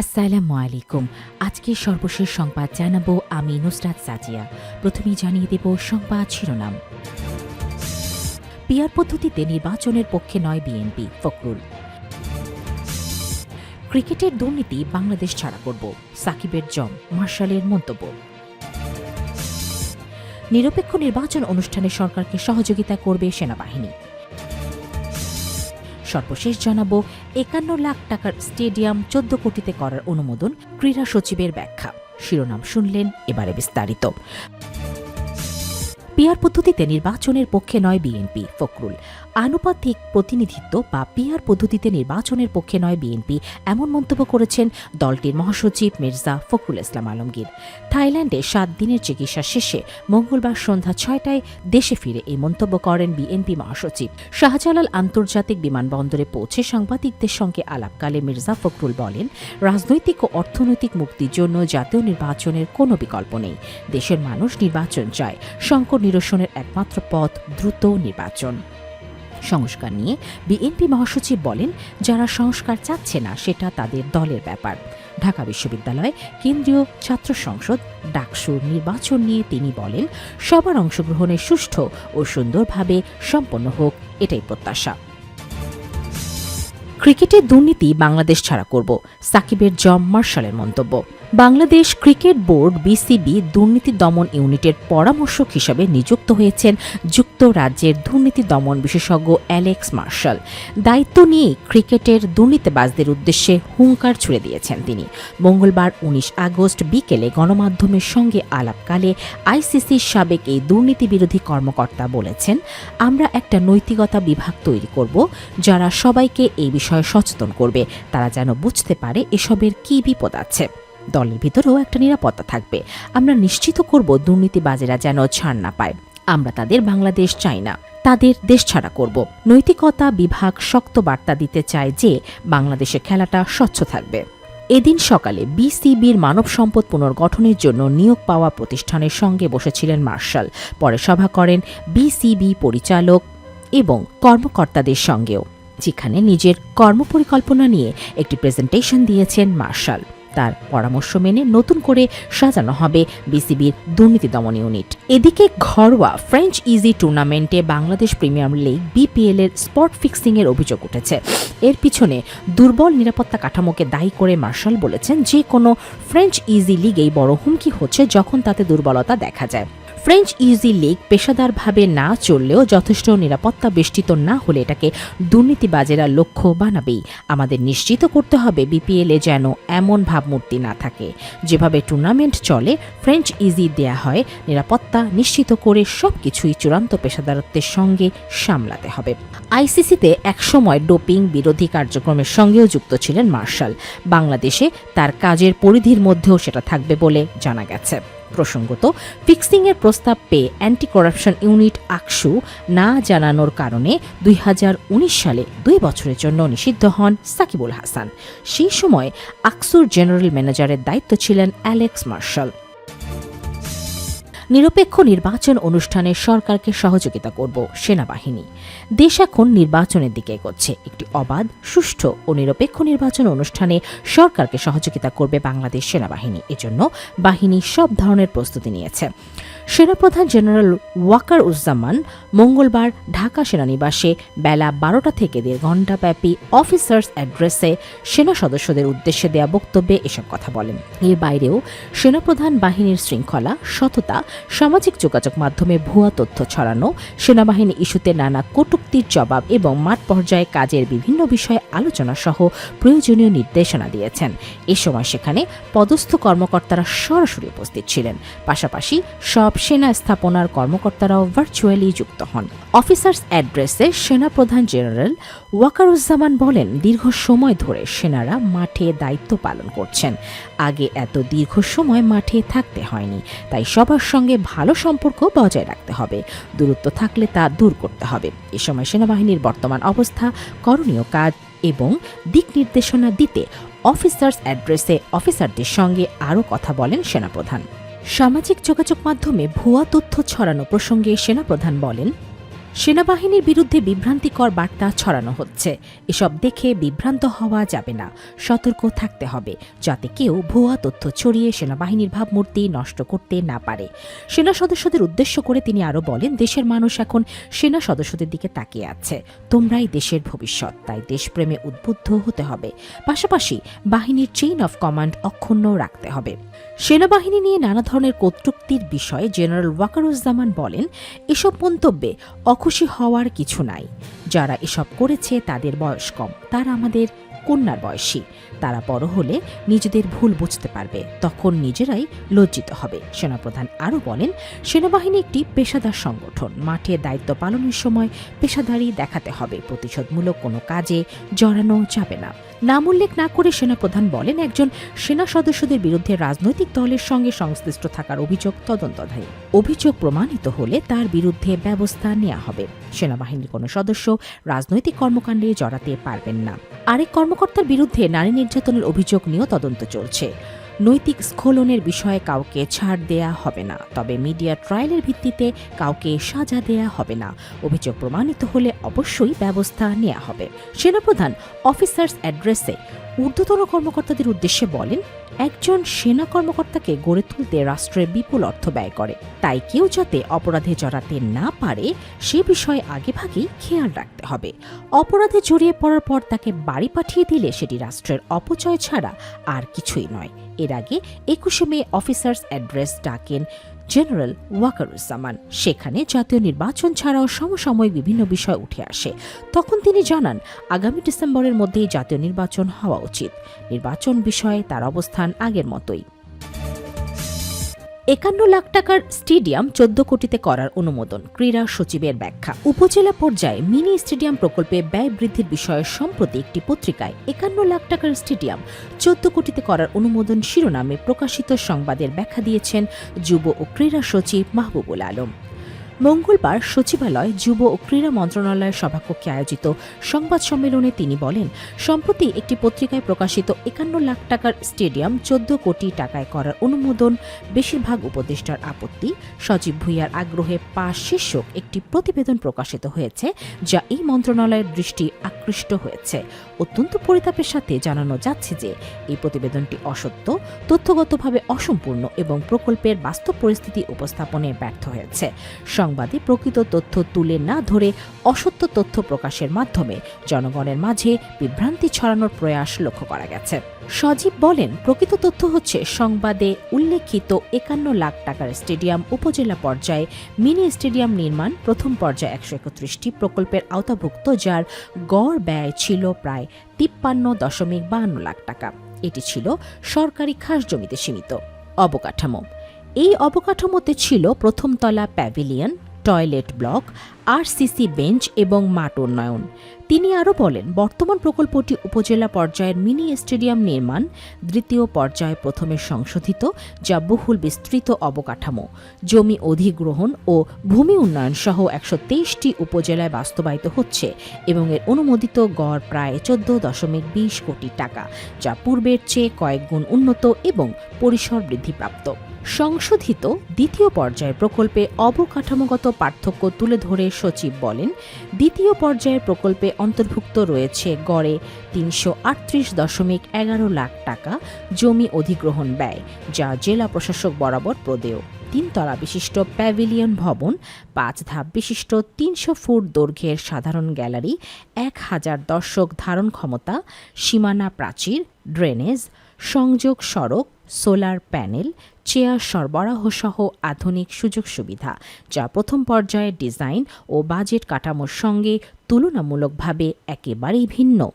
আসসালামু আলাইকুম। আজকে সর্বশেষ সংবাদ জানাব আমি নুসরাত সাজিয়া। প্রথমেই জানিয়ে দেব সংবাদ শিরোনাম। পিয়ার পদ্ধতিতে নির্বাচনের পক্ষে নয় বিএনপি, ফখরুল। ক্রিকেটের দুর্নীতি বাংলাদেশ ছাড়া করব, সাকিবের জম, মার্শালের মন্তব্য। নিরপেক্ষ নির্বাচন অনুষ্ঠানে সরকারকে সহযোগিতা করবে সেনাবাহিনী। সর্বশেষ জানাব, একান্ন লাখ টাকার স্টেডিয়াম চোদ্দ কোটিতে করার অনুমোদন ক্রীড়া সচিবের ব্যাখ্যা। শিরোনাম শুনলেন এবারে বিস্তারিত। পিয়ার পদ্ধতিতে নির্বাচনের পক্ষে নয় বিএনপি, ফখরুল। আনুপাতিক প্রতিনিধিত্ব বা পিয়ার পদ্ধতিতে নির্বাচনের পক্ষে নয় বিএনপি, এমন মন্তব্য করেছেন দলটির মহাসচিব মির্জা ফখরুল ইসলাম আলমগীর। থাইল্যান্ডে সাত দিনের চিকিৎসা শেষে মঙ্গলবার সন্ধ্যা ছয়টায় দেশে ফিরে এই মন্তব্য করেন বিএনপি মহাসচিব। শাহজালাল আন্তর্জাতিক বিমানবন্দরে পৌঁছে সাংবাদিকদের সঙ্গে আলাপকালে মির্জা ফখরুল বলেন, রাজনৈতিক ও অর্থনৈতিক মুক্তির জন্য জাতীয় নির্বাচনের কোনো বিকল্প নেই। দেশের মানুষ নির্বাচন চায়। সংকট নিরসনের একমাত্র পথ দ্রুত নির্বাচন। সংস্কার নিয়ে বিএনপি মহাসচিব বলেন, যারা সংস্কার চাচ্ছে না, সেটা তাদের দলের ব্যাপার। ঢাকা বিশ্ববিদ্যালয় কেন্দ্রীয় ছাত্র সংসদ ডাকসুর নির্বাচন নিয়ে তিনি বলেন, সবার অংশগ্রহণে সুষ্ঠু ও সুন্দরভাবে সম্পন্ন হোক, এটাই প্রত্যাশা। ক্রিকেটের দুর্নীতি বাংলাদেশ ছাড়া করব, সাকিবের জম মার্শালের মন্তব্য। বাংলাদেশ ক্রিকেট বোর্ড বিসিবি দুর্নীতি দমন ইউনিটের পরামর্শক হিসাবে নিযুক্ত হয়েছেন যুক্তরাজ্যের দুর্নীতি দমন বিশেষজ্ঞ অ্যালেক্স মার্শাল। দায়িত্ব নিয়ে ক্রিকেটের দুর্নীতিবাজদের উদ্দেশ্যে হুঙ্কার ছুড়ে দিয়েছেন তিনি। মঙ্গলবার উনিশ আগস্ট বিকেলে গণমাধ্যমের সঙ্গে আলাপকালে আইসিসির সাবেক এই দুর্নীতি বিরোধী কর্মকর্তা বলেছেন, আমরা একটা নৈতিকতা বিভাগ তৈরি করব, যারা সবাইকে এই বিষয়ে সচেতন করবে। তারা যেন বুঝতে পারে এসবের কী বিপদ আছে। দলের ভিতরেও একটা নিরাপত্তা থাকবে। আমরা নিশ্চিত করব দুর্নীতিবাজেরা যেন ছাড় না পায়। আমরা তাদের বাংলাদেশ চাই না, তাদের দেশ ছাড়া করব। নৈতিকতা বিভাগ শক্ত বার্তা দিতে চায় যে বাংলাদেশে খেলাটা স্বচ্ছ থাকবে। এদিন সকালে বিসিবির মানব সম্পদ পুনর্গঠনের জন্য নিয়োগ পাওয়া প্রতিষ্ঠানের সঙ্গে বসেছিলেন মার্শাল। পরে সভা করেন বিসিবি পরিচালক এবং কর্মকর্তাদের সঙ্গেও, যেখানে নিজের কর্মপরিকল্পনা নিয়ে একটি প্রেজেন্টেশন দিয়েছেন মার্শাল। তার পরামর্শ মেনে নতুন করে সাজানো হবে বিসিবির দুর্নীতি দমন ইউনিট। এদিকে ঘরোয়া ফ্রেঞ্চ ইজি টুর্নামেন্টে বাংলাদেশ প্রিমিয়ার লিগ বিপিএল এর স্পট ফিক্সিং এর অভিযোগ উঠেছে। এর পিছনে দুর্বল নিরাপত্তা কাঠামোকে দায়ী করে মার্শাল বলেছেন, যে কোনো ফ্রেঞ্চ ইজি লিগেই বড় হুমকি হচ্ছে যখন তাতে দুর্বলতা দেখা যায়। ফ্রেঞ্চ ইজি লিগ পেশাদারভাবে না চললেও যথেষ্ট নিরাপত্তা বেষ্টিত না হলে এটাকে দুর্নীতিবাজেরা লক্ষ্য বানাবেই। আমাদের নিশ্চিত করতে হবে বিপিএলে যেন এমন ভাবমূর্তি না থাকে। যেভাবে টুর্নামেন্ট চলে, ফ্রেঞ্চ ইজি দেয়া হয়, নিরাপত্তা নিশ্চিত করে সব কিছুই চূড়ান্ত পেশাদারত্বের সঙ্গে সামলাতে হবে। আইসিসিতে একসময় ডোপিং বিরোধী কার্যক্রমের সঙ্গেও যুক্ত ছিলেন মার্শাল। বাংলাদেশে তার কাজের পরিধির মধ্যেও সেটা থাকবে বলে জানা গেছে। প্রসঙ্গত, ফিক্সিংয়ের প্রস্তাব পেয়ে অ্যান্টি করাপশন ইউনিট আকসু না জানানোর কারণে দুই হাজার উনিশ সালে দুই বছরের জন্য নিষিদ্ধ হন সাকিবুল হাসান। সেই সময় আকসুর জেনারেল ম্যানেজারের দায়িত্ব ছিলেন অ্যালেক্স মার্শাল। নিরপেক্ষ নির্বাচন অনুষ্ঠানে সরকারকে সহযোগিতা করব সেনাবাহিনী। দেশ এখন নির্বাচনের দিকে এগোচ্ছে। একটি অবাধ, সুষ্ঠু ও নিরপেক্ষ নির্বাচন অনুষ্ঠানে সরকারকে সহযোগিতা করবে বাংলাদেশ সেনাবাহিনী। এজন্য বাহিনী সব ধরনের প্রস্তুতি নিয়েছে। সেনাপ্রধান জেনারেল ওয়াকার উজ্জামান মঙ্গলবার ঢাকা সেনানিবাসে বেলা বারোটা থেকে দেড় ঘণ্টাব্যাপী অফিসার্স অ্যাড্রেসে সেনা সদস্যদের উদ্দেশ্যে দেয়া বক্তব্যে এসব কথা বলেন। এর বাইরেও সেনাপ্রধান বাহিনীর শৃঙ্খলা, সততা, সামাজিক যোগাযোগ মাধ্যমে ভুয়া তথ্য ছড়ানো, সেনাবাহিনী ইস্যুতে নানা কটুক্তির জবাব এবং মাঠ পর্যায়ে কাজের বিভিন্ন বিষয়ে আলোচনা সহ প্রয়োজনীয় নির্দেশনা দিয়েছেন। এ সময় সেখানে পদস্থ কর্মকর্তারা সরাসরি উপস্থিত ছিলেন। পাশাপাশি সব সেনা স্থাপনার কর্মকর্তারাও ভার্চুয়ালি যুক্ত হন। অফিসার্স অ্যাড্রেসে সেনাপ্রধান জেনারেল ওয়াকারুজ্জামান বলেন, দীর্ঘ সময় ধরে সেনারা মাঠে দায়িত্ব পালন করছেন। আগে এত দীর্ঘ সময় মাঠে থাকতে হয়নি, তাই সবার সঙ্গে ভালো সম্পর্ক বজায় রাখতে হবে। দূরত্ব থাকলে তা দূর করতে হবে। এ সময় সেনাবাহিনীর বর্তমান অবস্থা, করণীয় কাজ এবং দিক নির্দেশনা দিতে অফিসার্স অ্যাড্রেসে অফিসারদের সঙ্গে আরও কথা বলেন সেনাপ্রধান। সামাজিক যোগাযোগ মাধ্যমে ভুয়া তথ্য ছড়ানো প্রসঙ্গে সেনাপ্রধান বলেন সেনাবাহিনীর বিরুদ্ধে বিভ্রান্তিকর বার্তা ছড়ানো হচ্ছে। এসব দেখে বিভ্রান্ত হওয়া যাবে না। সতর্ক থাকতে হবে, যাতে কেউ ভুয়া তথ্য ছড়িয়ে সেনাবাহিনীর ভাবমূর্তি নষ্ট করতে না পারে। সেনা সদস্যদের উদ্দেশ্য করে তিনি আরও বলেন, দেশের মানুষ এখন সেনা সদস্যদের দিকে তাকিয়ে আছে। তোমরাই দেশের ভবিষ্যৎ, তাই দেশপ্রেমে উদ্বুদ্ধ হতে হবে। পাশাপাশি বাহিনীর চেইন অফ কমান্ড অক্ষুণ্ণ রাখতে হবে। সেনাবাহিনী নিয়ে নানা ধরনের কটূক্তির বিষয়ে জেনারেল ওয়াকারুজ্জামান বলেন, এসব মন্তব্যে অখুশি হওয়ার কিছু নাই। যারা এসব করেছে তাদের বয়স কম। তারা আমাদের কন্যার বয়সী। তারা বড় হলে নিজেদের ভুল বুঝতে পারবে। তখন নিজেরাই লজ্জিত হবে। সেনাপ্রধান আরও বলেন, সেনাবাহিনী একটি পেশাদার সংগঠন। মাঠে দায়িত্ব পালনের সময় পেশাদারি দেখাতে হবে। প্রতিশোধমূলক কোনো কাজে জড়ানো যাবে না। নাম উল্লেখ না করে সেনাপ্রধান বলেন, একজন সেনা সদস্যদের বিরুদ্ধে রাজনৈতিক দলের সঙ্গে সংশ্লিষ্ট থাকার অভিযোগ তদন্তধারী অভিযোগ প্রমাণিত হলে তার বিরুদ্ধে ব্যবস্থা নেওয়া হবে। সেনাবাহিনীর কোনো সদস্য রাজনৈতিক কর্মকাণ্ডে জড়াতে পারবেন না। আরেক কর্মকর্তার বিরুদ্ধে নারী নির্যাতনের অভিযোগ নিয়েও তদন্ত চলছে। নৈতিক স্খলনের বিষয়ে কাউকে ছাড় দেয়া হবে না, তবে মিডিয়া ট্রায়ালের ভিত্তিতে কাউকে সাজা দেয়া হবে না। অভিযোগ প্রমাণিত হলে অবশ্যই ব্যবস্থা নেওয়া হবে। সেনাপ্রধান অফিসার্স অ্যাড্রেসে ঊর্ধ্বতন কর্মকর্তাদের উদ্দেশ্যে বলেন একজন সেনা কর্মকর্তাকে গড়ে তুলতে রাষ্ট্রের বিপুল অর্থ ব্যয় করে। তাই কেউ যাতে অপরাধে জড়াতে না পারে, সে বিষয়ে আগেভাগেই খেয়াল রাখতে হবে। অপরাধে জড়িয়ে পড়ার পর তাকে বাড়ি পাঠিয়ে দিলে সেটি রাষ্ট্রের অপচয় ছাড়া আর কিছুই নয়। এর আগে একুশে মে অফিসার্স অ্যাড্রেস ডাকেন জেনারেল ওয়াকারুজ্জামান সেখানে জাতীয় নির্বাচন ছাড়াও সমসাময়িক বিভিন্ন বিষয় উঠে আসে। তখন তিনি জানান, আগামী ডিসেম্বরের মধ্যেই জাতীয় নির্বাচন হওয়া উচিত। নির্বাচন বিষয়ে তার অবস্থান আগের মতোই। একান্ন লাখ টাকার স্টেডিয়াম চোদ্দ কোটিতে করার অনুমোদন, ক্রীড়া সচিবের ব্যাখ্যা। উপজেলা পর্যায়ে মিনি স্টেডিয়াম প্রকল্পে ব্যয় বৃদ্ধির বিষয়ে সম্প্রতি একটি পত্রিকায় একান্ন লাখ টাকার স্টেডিয়াম চোদ্দ কোটিতে করার অনুমোদন শিরোনামে প্রকাশিত সংবাদের ব্যাখ্যা দিয়েছেন যুব ও ক্রীড়া সচিব মাহবুবুল আলম। মঙ্গলবার সচিবালয় যুব ও ক্রীড়া মন্ত্রণালয়ের সভাকক্ষে আয়োজিত সংবাদ সম্মেলনে তিনি বলেন, সম্প্রতি একটি পত্রিকায় প্রকাশিত একান্ন লাখ টাকার স্টেডিয়াম চোদ্দ কোটি টাকায় করার অনুমোদন, বেশিরভাগ উপদেষ্টার আপত্তি, সজীব ভুইয়ার আগ্রহে পাশ শীর্ষক একটি প্রতিবেদন প্রকাশিত হয়েছে, যা এই মন্ত্রণালয়ের দৃষ্টি আকৃষ্ট হয়েছে। অত্যন্ত পরিতাপের সাথে জানানো যাচ্ছে যে, এই প্রতিবেদনটি অসত্য, তথ্যগতভাবে অসম্পূর্ণ এবং প্রকল্পের বাস্তব পরিস্থিতি উপস্থাপনে ব্যর্থ হয়েছে। সংবাদে প্রকৃত তথ্য তুলে না ধরে অসত্য তথ্য প্রকাশের মাধ্যমে জনগণের মাঝে বিভ্রান্তি ছড়ানোর প্রয়াস লক্ষ্য করা গেছে। সজীব বলেন, প্রকৃত তথ্য হচ্ছে সংবাদে উল্লেখিত একান্ন লাখ টাকার স্টেডিয়াম উপজেলা পর্যায়ে, মিনি স্টেডিয়াম নির্মাণ প্রথম পর্যায়ে একশো একত্রিশটি প্রকল্পের আওতাভুক্ত, যার গড় ব্যয় ছিল প্রায় তিপ্পান্ন দশমিক বাহান্ন লাখ টাকা। এটি ছিল সরকারি খাস জমিতে সীমিত। অবকাঠামো এই অবকাঠামোতে ছিল প্রথমতলা pavilion toilet block RCC bench এবং মাঠ উন্নয়ন। তিনি আরও বলেন, বর্তমান প্রকল্পটি উপজেলা পর্যায়ের মিনি স্টেডিয়াম নির্মাণ, দ্বিতীয় পর্যায়ে প্রথমে সংশোধিত, যা বহুল বিস্তৃত অবকাঠামো, জমি অধিগ্রহণ ও ভূমি উন্নয়ন সহ একশো তেইশটি উপজেলায় বাস্তবায়িত হচ্ছে এবং এর অনুমোদিত গড় প্রায় চোদ্দ দশমিক বিশ কোটি টাকা, যা পূর্বের চেয়ে কয়েক গুণ উন্নত এবং পরিসর বৃদ্ধিপ্রাপ্ত। সংশোধিত দ্বিতীয় পর্যায়ের প্রকল্পে অবকাঠামোগত পার্থক্য তুলে ধরে সচিব বলেন, দ্বিতীয় পর্যায়ের প্রকল্পে অন্তর্ভুক্ত রয়েছে গড়ে তিনশো আটত্রিশ দশমিক এগারো লাখ টাকা জমি অধিগ্রহণ ব্যয়, যা জেলা প্রশাসক বরাবর প্রদেয়। তিনতলা বিশিষ্ট প্যাভিলিয়ন ভবন, পাঁচ ধাপ বিশিষ্ট তিনশো ফুট দৈর্ঘ্যের সাধারণ গ্যালারি, এক হাজার দর্শক ধারণ ক্ষমতা, সীমানা প্রাচীর, ড্রেনেজ সংযোগ সড়ক, সোলার প্যানেল, চেয়ার সরবরাহ সহ আধুনিক সুযোগ সুবিধা, যা প্রথম পর্যায়ের ডিজাইন ও বাজেট কাঠামোর সঙ্গে তুলনামূলকভাবে একেবারেই ভিন্ন।